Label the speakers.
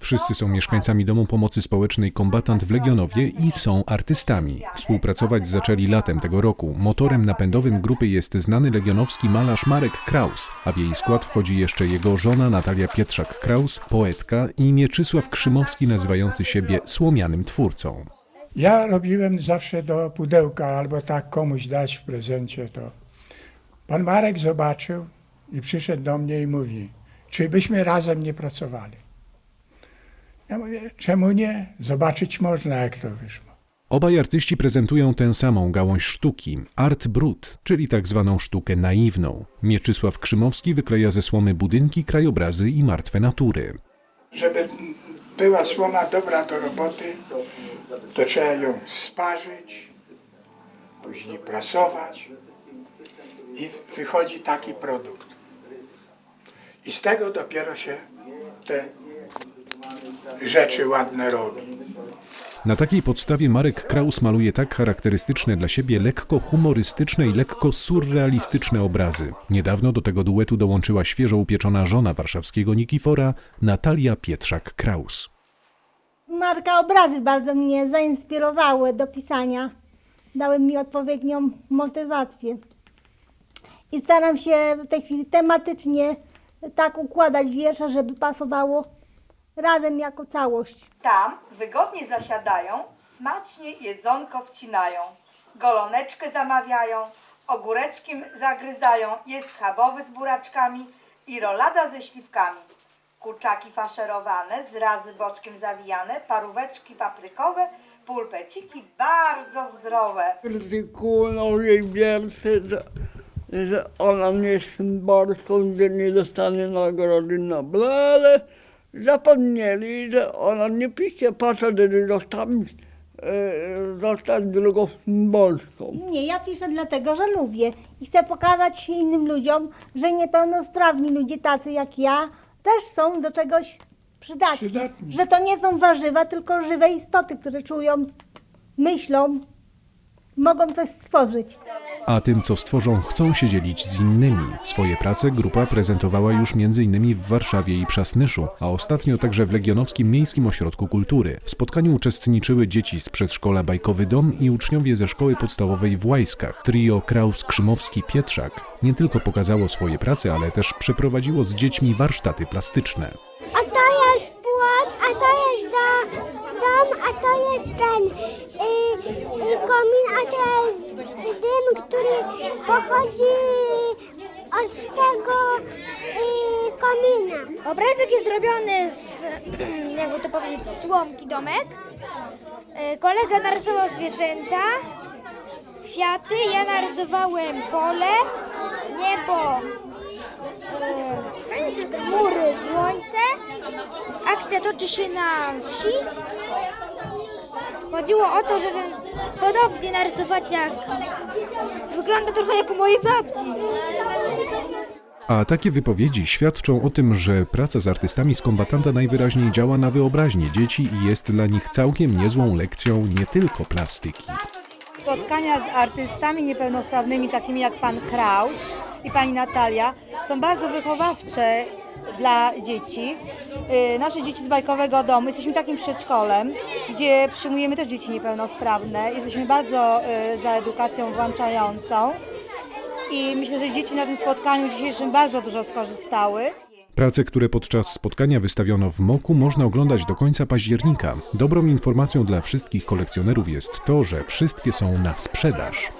Speaker 1: Wszyscy są mieszkańcami Domu Pomocy Społecznej Kombatant w Legionowie i są artystami. Współpracować zaczęli latem tego roku. Motorem napędowym grupy jest znany legionowski malarz Marek Kraus, a w jej skład wchodzi jeszcze jego żona Natalia Pietrzak-Kraus, poetka i Mieczysław Krzymowski nazywający siebie słomianym twórcą.
Speaker 2: Ja robiłem zawsze do pudełka albo tak komuś dać w prezencie to. Pan Marek zobaczył i przyszedł do mnie i mówi, czy byśmy razem nie pracowali. Ja mówię, czemu nie? Zobaczyć można, jak to wyszło.
Speaker 1: Obaj artyści prezentują tę samą gałąź sztuki, art brut, czyli tak zwaną sztukę naiwną. Mieczysław Krzymowski wykleja ze słomy budynki, krajobrazy i martwe natury.
Speaker 2: Żeby była słoma dobra do roboty, to trzeba ją sparzyć, później prasować i wychodzi taki produkt. I z tego dopiero się te rzeczy ładne robi.
Speaker 1: Na takiej podstawie Marek Kraus maluje tak charakterystyczne dla siebie lekko humorystyczne i lekko surrealistyczne obrazy. Niedawno do tego duetu dołączyła świeżo upieczona żona warszawskiego Nikifora, Natalia Pietrzak-Kraus.
Speaker 3: Marka obrazy bardzo mnie zainspirowały do pisania. Dały mi odpowiednią motywację. I staram się w tej chwili tematycznie tak układać wiersze, żeby pasowało razem jako całość.
Speaker 4: Tam wygodnie zasiadają, smacznie jedzonko wcinają, goloneczkę zamawiają, ogóreczkiem zagryzają, jest schabowy z buraczkami i rolada ze śliwkami. Kurczaki faszerowane, zrazy boczkiem zawijane, paróweczki paprykowe, pulpeciki bardzo zdrowe.
Speaker 5: krytykują jej wiersze, że, że ona nie jest symbolką, że nie dostanie nagrody Nobla, ale zapomnieli, że ona nie pisze po to, żeby zostać, e, zostać drugą symbolką.
Speaker 3: Nie, ja piszę dlatego, że lubię i chcę pokazać innym ludziom, że niepełnosprawni ludzie tacy jak ja też są do czegoś przydatni.
Speaker 2: Przydatni.
Speaker 3: Że to nie są warzywa, tylko żywe istoty, które czują, myślą, mogą coś stworzyć.
Speaker 1: A tym, co stworzą, chcą się dzielić z innymi. Swoje prace grupa prezentowała już m.in. w Warszawie i Przasnyszu, a ostatnio także w Legionowskim Miejskim Ośrodku Kultury. W spotkaniu uczestniczyły dzieci z przedszkola Bajkowy Dom i uczniowie ze szkoły podstawowej w Łajskach. Trio Kraus-Krzymowski-Pietrzak nie tylko pokazało swoje prace, ale też przeprowadziło z dziećmi warsztaty plastyczne.
Speaker 6: A to jest płot, a to jest do, dom, a to jest ten komin, a to jest dym, który pochodzi od tego y, komina.
Speaker 7: Obrazek jest zrobiony z, jakby to powiedzieć, słomki domek. E, Kolega narysował zwierzęta, kwiaty, ja narysowałem pole, niebo, e, chmury, słońce. Akcja toczy się na wsi. Chodziło o to, żeby podobnie narysować jak... Wygląda trochę jak u mojej babci.
Speaker 1: A takie wypowiedzi świadczą o tym, że praca z artystami z kombatanta najwyraźniej działa na wyobraźnię dzieci i jest dla nich całkiem niezłą lekcją nie tylko plastyki.
Speaker 8: Spotkania z artystami niepełnosprawnymi, takimi jak pan Kraus i pani Natalia, są bardzo wychowawcze dla dzieci. Yy, Nasze dzieci z bajkowego domu, jesteśmy takim przedszkolem, gdzie przyjmujemy też dzieci niepełnosprawne. Jesteśmy bardzo yy, za edukacją włączającą i myślę, że dzieci na tym spotkaniu dzisiejszym bardzo dużo skorzystały.
Speaker 1: Prace, które podczas spotkania wystawiono w Moku, można oglądać do końca października. Dobrą informacją dla wszystkich kolekcjonerów jest to, że wszystkie są na sprzedaż.